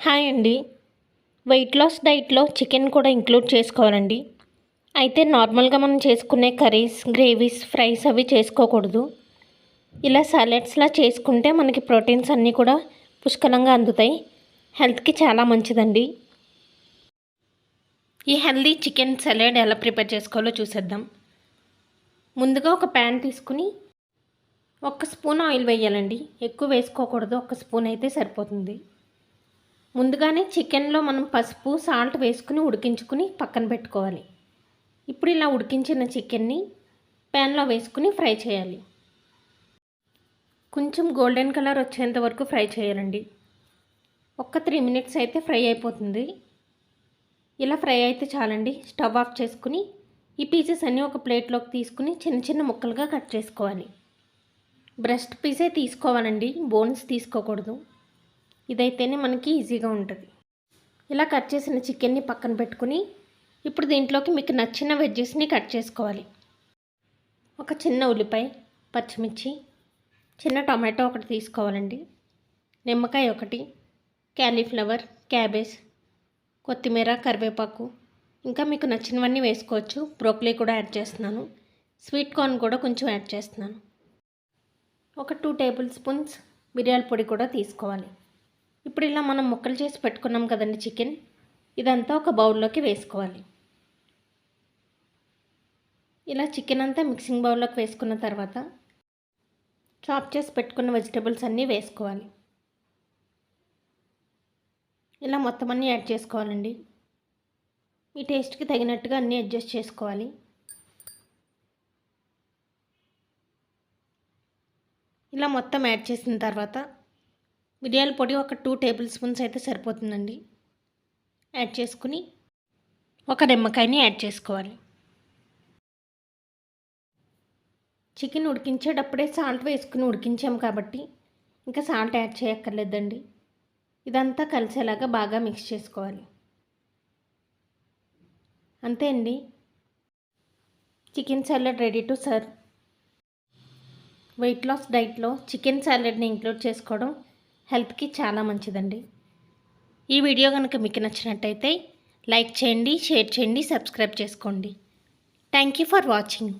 Hi అండి. Weight loss డైట్లో chicken కూడా ఇంక్లూడ్ చేసుకోవాలండి. అయితే నార్మల్గా మనం చేసుకునే కర్రీస్ గ్రేవీస్ ఫ్రైస్ అవి చేసుకోకూడదు. ఇలా సాలెడ్స్లా చేసుకుంటే మనకి ప్రోటీన్స్ అన్నీ కూడా పుష్కలంగా అందుతాయి. హెల్త్కి చాలా మంచిదండి. ఈ హెల్దీ చికెన్ సలాడ్ ఎలా ప్రిపేర్ చేసుకోవాలో చూసేద్దాం. ముందుగా ఒక ప్యాన్ తీసుకుని ఒక స్పూన్ ఆయిల్ వేయాలండి. ఎక్కువ వేసుకోకూడదు. ఒక స్పూన్ అయితే సరిపోతుంది. ముందుగానే చికెన్లో మనం పసుపు సాల్ట్ వేసుకుని ఉడికించుకుని పక్కన పెట్టుకోవాలి. ఇప్పుడు ఇలా ఉడికించిన చికెన్ని ప్యాన్లో వేసుకుని ఫ్రై చేయాలి. కొంచెం గోల్డెన్ కలర్ వచ్చేంత వరకు ఫ్రై చేయాలండి. ఒక్క త్రీ మినిట్స్ అయితే ఫ్రై అయిపోతుంది. ఇలా ఫ్రై అయితే చాలండి. స్టవ్ ఆఫ్ చేసుకుని ఈ పీసెస్ అన్నీ ఒక ప్లేట్లోకి తీసుకుని చిన్న చిన్న ముక్కలుగా కట్ చేసుకోవాలి. బ్రెస్ట్ పీసే తీసుకోవాలండి. బోన్స్ తీసుకోకూడదు. ఇదైతేనే మనకి ఈజీగా ఉంటుంది. ఇలా కట్ చేసిన చికెన్ని పక్కన పెట్టుకుని ఇప్పుడు దీంట్లోకి మీకు నచ్చిన వెజ్జెస్ని కట్ చేసుకోవాలి. ఒక చిన్న ఉల్లిపాయ పచ్చిమిర్చి చిన్న టమాటో ఒకటి తీసుకోవాలండి. నిమ్మకాయ ఒకటి క్యాలీఫ్లవర్ క్యాబేజ్ కొత్తిమీర కరివేపాకు. ఇంకా మీకు నచ్చినవన్నీ వేసుకోవచ్చు. బ్రోకలీ కూడా యాడ్ చేస్తున్నాను. స్వీట్ కార్న్ కూడా కొంచెం యాడ్ చేస్తున్నాను. ఒక టూ టేబుల్ స్పూన్స్ మిరియాల పొడి కూడా తీసుకోవాలి. ఇప్పుడు ఇలా మనం ముక్కలు చేసి పెట్టుకున్నాం కదండి చికెన్. ఇదంతా ఒక బౌల్లోకి వేసుకోవాలి. ఇలా చికెన్ అంతా మిక్సింగ్ బౌల్లోకి వేసుకున్న తర్వాత చాప్ చేసి పెట్టుకున్న వెజిటేబుల్స్ అన్నీ వేసుకోవాలి. ఇలా మొత్తం అన్నీ యాడ్ చేసుకోవాలండి. మీ టేస్ట్కి తగినట్టుగా అన్నీ అడ్జస్ట్ చేసుకోవాలి. ఇలా మొత్తం యాడ్ చేసిన తర్వాత మిరియాల పొడి ఒక టూ టేబుల్ స్పూన్స్ అయితే సరిపోతుందండి. యాడ్ చేసుకుని ఒక నిమ్మకాయని యాడ్ చేసుకోవాలి. చికెన్ ఉడికించేటప్పుడే సాల్ట్ వేసుకుని ఉడికించాం కాబట్టి ఇంకా సాల్ట్ యాడ్ చేయక్కర్లేదండి. ఇదంతా కలిసేలాగా బాగా మిక్స్ చేసుకోవాలి. అంతే అండి. Chicken salad ready to serve. Weight loss డైట్లో చికెన్ సాలడ్ని ఇంక్లూడ్ చేసుకోవడం హెల్త్కి చాలా మంచిదండి. ఈ వీడియో కనుక మీకు నచ్చినట్టయితే లైక్ చేయండి షేర్ చేయండి సబ్స్క్రైబ్ చేసుకోండి. Thank you for watching.